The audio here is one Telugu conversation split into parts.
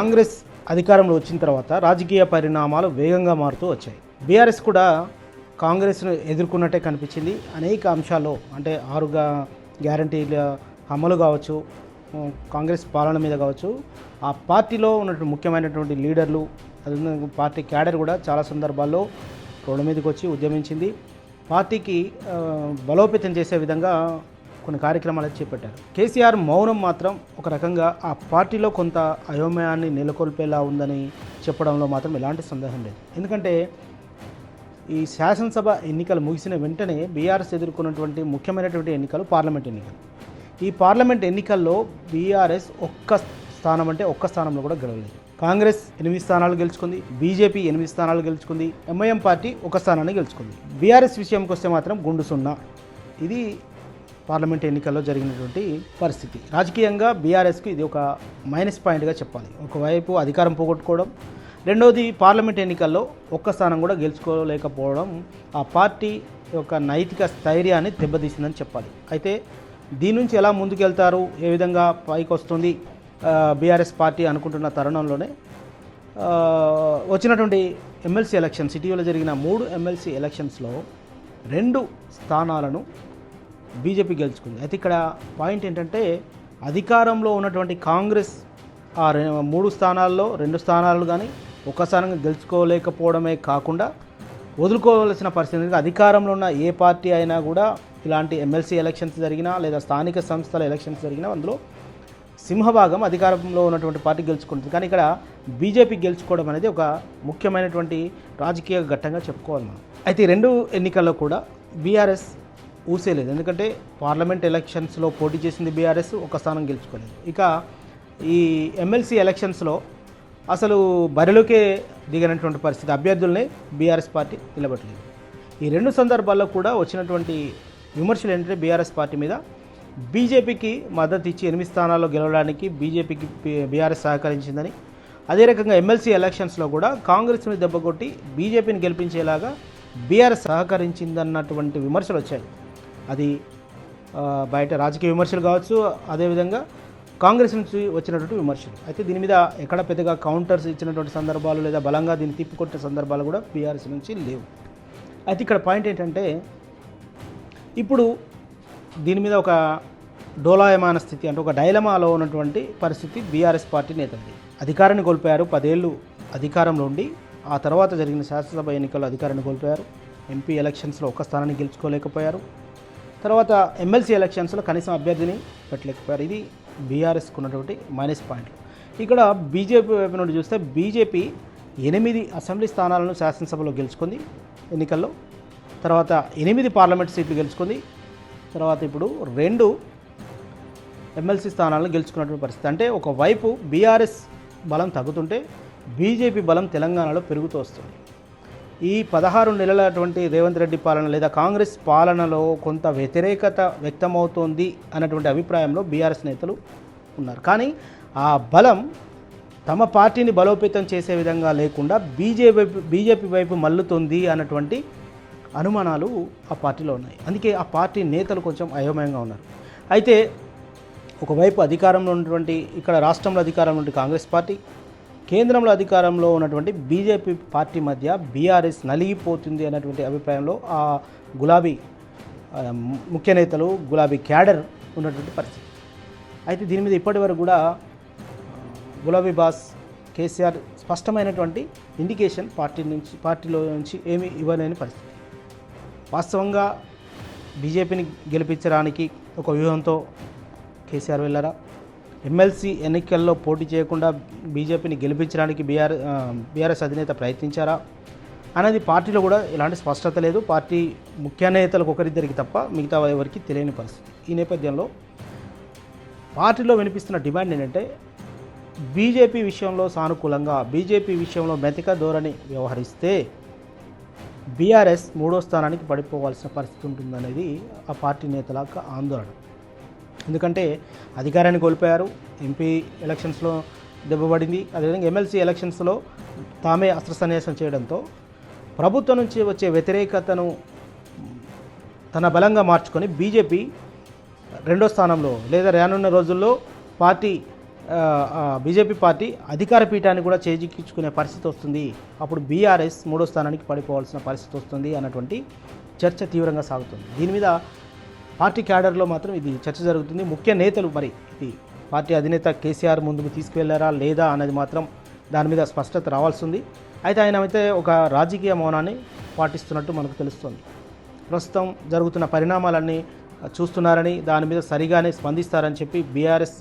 కాంగ్రెస్ అధికారంలో వచ్చిన తర్వాత రాజకీయ పరిణామాలు వేగంగా మారుతూ వచ్చాయి. బీఆర్ఎస్ కూడా కాంగ్రెస్ను ఎదుర్కొన్నట్టే కనిపించింది. అనేక అంశాల్లో అంటే ఆరుగా గ్యారంటీల అమలు కావచ్చు కాంగ్రెస్ పాలన మీద కావచ్చు ఆ పార్టీలో ఉన్నటువంటి ముఖ్యమైనటువంటి లీడర్లు పార్టీ క్యాడర్ కూడా చాలా సందర్భాల్లో రోడ్ల మీదకి వచ్చి ఉద్యమించింది. పార్టీకి బలోపేతం చేసే విధంగా కొన్ని కార్యక్రమాలు చేపట్టారు. కేసీఆర్ మౌనం మాత్రం ఒక రకంగా ఆ పార్టీలో కొంత అయోమయాన్ని నెలకొల్పేలా ఉందని చెప్పడంలో మాత్రం ఎలాంటి సందేహం లేదు. ఎందుకంటే ఈ శాసనసభ ఎన్నికలు ముగిసిన వెంటనే బీఆర్ఎస్ ఎదుర్కొన్నటువంటి ముఖ్యమైనటువంటి ఎన్నికలు పార్లమెంట్ ఎన్నికలు. ఈ పార్లమెంట్ ఎన్నికల్లో బీఆర్ఎస్ ఒక్క స్థానం అంటే ఒక్క స్థానంలో కూడా గెలవలేదు. కాంగ్రెస్ ఎనిమిది స్థానాలు గెలుచుకుంది బీజేపీ ఎనిమిది స్థానాలు గెలుచుకుంది ఎంఐఎం పార్టీ ఒక స్థానాన్ని గెలుచుకుంది. బీఆర్ఎస్ విషయంకి వస్తే మాత్రం గుండు సున్నా. ఇది పార్లమెంట్ ఎన్నికల్లో జరిగినటువంటి పరిస్థితి. రాజకీయంగా బీఆర్ఎస్కి ఇది ఒక మైనస్ పాయింట్గా చెప్పాలి. ఒకవైపు అధికారం పోగొట్టుకోవడం రెండవది పార్లమెంట్ ఎన్నికల్లో ఒక్క స్థానం కూడా గెలుచుకోలేకపోవడం ఆ పార్టీ యొక్క నైతిక స్థైర్యాన్ని దెబ్బతీసిందని చెప్పాలి. అయితే దీని నుంచి ఎలా ముందుకెళ్తారు? ఏ విధంగా పైకి వస్తుంది బీఆర్ఎస్ పార్టీ అనుకుంటున్న తరుణంలోనే వచ్చినటువంటి ఎమ్మెల్సీ ఎలక్షన్స్ ఇటీవల జరిగిన మూడు ఎమ్మెల్సీ ఎలక్షన్స్లో రెండు స్థానాలను బీజేపీ గెలుచుకుంది. అయితే ఇక్కడ పాయింట్ ఏంటంటే అధికారంలో ఉన్నటువంటి కాంగ్రెస్ ఆ రె- మూడు స్థానాల్లో రెండు స్థానాలు కానీ ఒక స్థానంగా గెలుచుకోలేకపోవడమే కాకుండా వదులుకోవాల్సిన పరిస్థితి అధికారంలో ఉన్న ఏ పార్టీ అయినా కూడా ఇలాంటి ఎమ్మెల్సీ ఎలక్షన్స్ జరిగినా లేదా స్థానిక సంస్థల ఎలక్షన్స్ జరిగినా అందులో సింహభాగం అధికారంలో ఉన్నటువంటి పార్టీ గెలుచుకుంటుంది. కానీ ఇక్కడ బీజేపీ గెలుచుకోవడం అనేది ఒక ముఖ్యమైనటువంటి రాజకీయ ఘట్టంగా చెప్పుకోవాలి మనం. అయితే రెండు ఎన్నికల్లో కూడా బీఆర్ఎస్ ఊసేయలేదు ఎందుకంటే పార్లమెంట్ ఎలక్షన్స్లో పోటీ చేసింది బీఆర్ఎస్ ఒక స్థానం గెలుచుకోలేదు. ఇక ఈ ఎమ్మెల్సీ ఎలక్షన్స్లో అసలు బరిలోకే దిగినటువంటి పరిస్థితి. అభ్యర్థులనే బీఆర్ఎస్ పార్టీ నిలబట్టలేదు. ఈ రెండు సందర్భాల్లో కూడా వచ్చినటువంటి విమర్శలు ఏంటంటే బీఆర్ఎస్ పార్టీ మీద బీజేపీకి మద్దతు ఇచ్చి ఎనిమిది స్థానాల్లో గెలవడానికి బీజేపీకి బీఆర్ఎస్ సహకరించిందని అదే రకంగా ఎమ్మెల్సీ ఎలక్షన్స్లో కూడా కాంగ్రెస్ని దెబ్బకొట్టి బీజేపీని గెలిపించేలాగా బీఆర్ఎస్ సహకరించిందన్నటువంటి విమర్శలు వచ్చాయి. అది బయట రాజకీయ విమర్శలు కావచ్చు అదేవిధంగా కాంగ్రెస్ నుంచి వచ్చినటువంటి విమర్శలు. అయితే దీని మీద ఎక్కడ పెద్దగా కౌంటర్స్ ఇచ్చినటువంటి సందర్భాలు లేదా బలంగా దీన్ని తిప్పికొట్టిన సందర్భాలు కూడా బీఆర్ఎస్ నుంచి లేవు. అయితే ఇక్కడ పాయింట్ ఏంటంటే ఇప్పుడు దీని మీద ఒక డోలాయమాన స్థితి అంటే ఒక డైలమాలో ఉన్నటువంటి పరిస్థితి బీఆర్ఎస్ పార్టీ నేతలది. అధికారాన్ని కోల్పోయారు పదేళ్ళు అధికారంలో ఉండి ఆ తర్వాత జరిగిన శాసనసభ ఎన్నికల్లో అధికారాన్ని కోల్పోయారు. ఎంపీ ఎలక్షన్స్లో ఒక్క స్థానాన్ని గెలుచుకోలేకపోయారు. తర్వాత ఎమ్మెల్సీ ఎలక్షన్స్లో కనీసం అభ్యర్థిని పెట్టలేకపోయారు. ఇది బీఆర్ఎస్కు ఉన్నటువంటి మైనస్ పాయింట్లు ఇక్కడ బీజేపీ వైపు నుండి చూస్తే బీజేపీ ఎనిమిది అసెంబ్లీ స్థానాలను శాసనసభలో గెలుచుకుంది ఎన్నికల్లో. తర్వాత ఎనిమిది పార్లమెంట్ సీట్లు గెలుచుకుంది. తర్వాత ఇప్పుడు రెండు ఎమ్మెల్సీ స్థానాలను గెలుచుకున్నటువంటి పరిస్థితి. అంటే ఒకవైపు బీఆర్ఎస్ బలం తగ్గుతుంటే బీజేపీ బలం తెలంగాణలో పెరుగుతూ వస్తుంది. ఈ పదహారు నెలలటువంటి రేవంత్ రెడ్డి పాలన లేదా కాంగ్రెస్ పాలనలో కొంత వ్యతిరేకత వ్యక్తమవుతోంది అన్నటువంటి అభిప్రాయంలో బీఆర్ఎస్ నేతలు ఉన్నారు. కానీ ఆ బలం తమ పార్టీని బలోపేతం చేసే విధంగా లేకుండా బీజేపీ వైపు బీజేపీ వైపు మల్లుతుంది అన్నటువంటి అనుమానాలు ఆ పార్టీలో ఉన్నాయి. అందుకే ఆ పార్టీ నేతలు కొంచెం అయోమయంగా ఉన్నారు. అయితే ఒకవైపు అధికారంలో ఉన్నటువంటి ఇక్కడ రాష్ట్రంలో అధికారంలో ఉన్న కాంగ్రెస్ పార్టీ కేంద్రంలో అధికారంలో ఉన్నటువంటి బీజేపీ పార్టీ మధ్య బీఆర్ఎస్ నలిగిపోతుంది అన్నటువంటి అభిప్రాయంలో ఆ గులాబీ ముఖ్య నేతలు గులాబీ క్యాడర్ ఉన్నటువంటి పరిస్థితి. అయితే దీని మీద ఇప్పటి వరకు కూడా గులాబీ బాస్ కేసీఆర్ స్పష్టమైనటువంటి ఇండికేషన్ పార్టీ నుంచి పార్టీలో నుంచి ఏమీ ఇవ్వలేని పరిస్థితి. వాస్తవంగా బీజేపీని గెలిపించడానికి ఒక వ్యూహంతో కేసీఆర్ వెళ్ళారా? ఎమ్మెల్సీ ఎన్నికల్లో పోటీ చేయకుండా బీజేపీని గెలిపించడానికి బీఆర్ బీఆర్ఎస్ అధినేత ప్రయత్నించారా అనేది పార్టీలో కూడా ఎలాంటి స్పష్టత లేదు. పార్టీ ముఖ్య నేతలకు ఒకరిద్దరికి తప్ప మిగతా ఎవరికి తెలియని పరిస్థితి. ఈ నేపథ్యంలో పార్టీలో వినిపిస్తున్న డిమాండ్ ఏంటంటే బీజేపీ విషయంలో సానుకూలంగా బీజేపీ విషయంలో మెతిక ధోరణి వ్యవహరిస్తే బీఆర్ఎస్ మూడో స్థానానికి పడిపోవాల్సిన పరిస్థితి ఉంటుందనేది ఆ పార్టీ నేతల ఆందోళన. ఎందుకంటే అధికారాన్ని కోల్పోయారు. ఎంపీ ఎలక్షన్స్లో దెబ్బపడింది అదేవిధంగా ఎమ్మెల్సీ ఎలక్షన్స్లో తామే అస్త్ర సన్యాసం చేయడంతో ప్రభుత్వం నుంచి వచ్చే వ్యతిరేకతను తన బలంగా మార్చుకొని బీజేపీ రెండో స్థానంలో లేదా రానున్న రోజుల్లో పార్టీ బీజేపీ పార్టీ అధికార పీఠాన్ని కూడా చేజిక్కించుకునే పరిస్థితి వస్తుంది. అప్పుడు బీఆర్ఎస్ మూడో స్థానానికి పడిపోవాల్సిన పరిస్థితి వస్తుంది అన్నటువంటి చర్చ తీవ్రంగా సాగుతుంది. దీని మీద పార్టీ క్యాడర్లో మాత్రం ఇది చర్చ జరుగుతుంది. ముఖ్య నేతలు మరి ఇది పార్టీ అధినేత కేసీఆర్ ముందుకు తీసుకువెళ్ళారా లేదా అన్నది మాత్రం దాని మీద స్పష్టత రావాల్సి ఉంది అయితే ఆయన అయితే ఒక రాజకీయ మౌనాన్ని పాటిస్తున్నట్టు మనకు తెలుస్తుంది. ప్రస్తుతం జరుగుతున్న పరిణామాలన్నీ చూస్తున్నారని దాని మీద సరిగానే స్పందిస్తారని చెప్పి బీఆర్ఎస్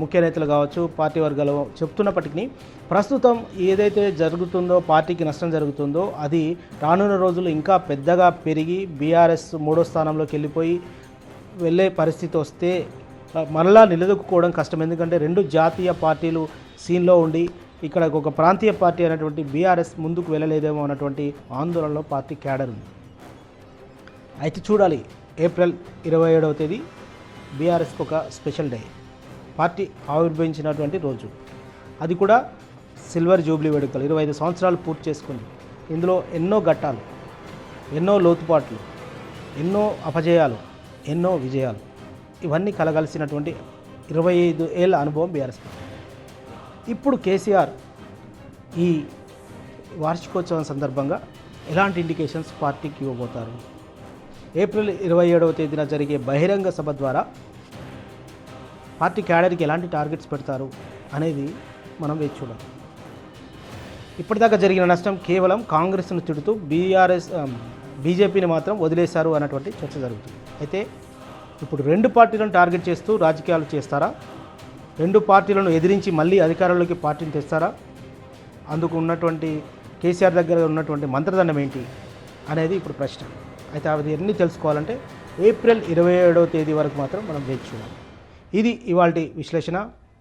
ముఖ్య నేతలు కావచ్చు పార్టీ వర్గాలు చెప్తున్నప్పటికీ ప్రస్తుతం ఏదైతే జరుగుతుందో పార్టీకి నష్టం జరుగుతుందో అది రానున్న రోజులు ఇంకా పెద్దగా పెరిగి బీఆర్ఎస్ మూడో స్థానంలోకి వెళ్ళిపోయి వెళ్ళే పరిస్థితి వస్తే మరలా నిలదొక్కుకోవడం కష్టం. ఎందుకంటే రెండు జాతీయ పార్టీలు సీన్లో ఉండి ఇక్కడ ఒక ప్రాంతీయ పార్టీ అనేటువంటి బీఆర్ఎస్ ముందుకు వెళ్ళలేదేమో అన్నటువంటి ఆందోళనలో పార్టీ క్యాడర్ ఉంది. అయితే చూడాలి ఏప్రిల్ ఇరవై ఏడవ తేదీ బీఆర్ఎస్కి ఒక స్పెషల్ డే. పార్టీ ఆవిర్భవించినటువంటి రోజు. అది కూడా సిల్వర్ జూబ్లీ వేడుకలు. ఇరవై ఐదు సంవత్సరాలు పూర్తి చేసుకుంది. ఇందులో ఎన్నో ఘట్టాలు ఎన్నో లోతుపాట్లు ఎన్నో అపజయాలు ఎన్నో విజయాలు. ఇవన్నీ కలగలిసినటువంటి ఇరవై ఐదు ఏళ్ళ అనుభవం బీఆర్ఎస్ ఇప్పుడు కేసీఆర్ ఈ వార్షికోత్సవం సందర్భంగా ఎలాంటి ఇండికేషన్స్ పార్టీకి ఇవ్వబోతారు? ఏప్రిల్ ఇరవై ఏడవ తేదీన జరిగే బహిరంగ సభ ద్వారా పార్టీ క్యాడర్కి ఎలాంటి టార్గెట్స్ పెడతారు అనేది మనం వేచి చూడాలి. ఇప్పటిదాకా జరిగిన నష్టం కేవలం కాంగ్రెస్ను తిడుతూ బీఆర్ఎస్ బీజేపీని మాత్రం వదిలేశారు అన్నటువంటి చర్చ జరుగుతుంది. అయితే ఇప్పుడు రెండు పార్టీలను టార్గెట్ చేస్తూ రాజకీయాలు చేస్తారా? రెండు పార్టీలను ఎదిరించి మళ్ళీ అధికారంలోకి పార్టీని తెస్తారా? అందుకు ఉన్నటువంటి కేసీఆర్ దగ్గర ఉన్నటువంటి మంత్రదండం ఏంటి అనేది ఇప్పుడు ప్రశ్న. అయితే అవి అన్నీ తెలుసుకోవాలంటే ఏప్రిల్ ఇరవై ఏడవ తేదీ వరకు మాత్రం మనం వేచి చూడాలి. ఇది ఇవాళ విశ్లేషణ.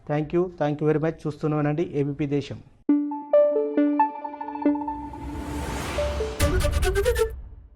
Thank you thank you very much చూస్తున్నానండి ఏబీపీ దేశం.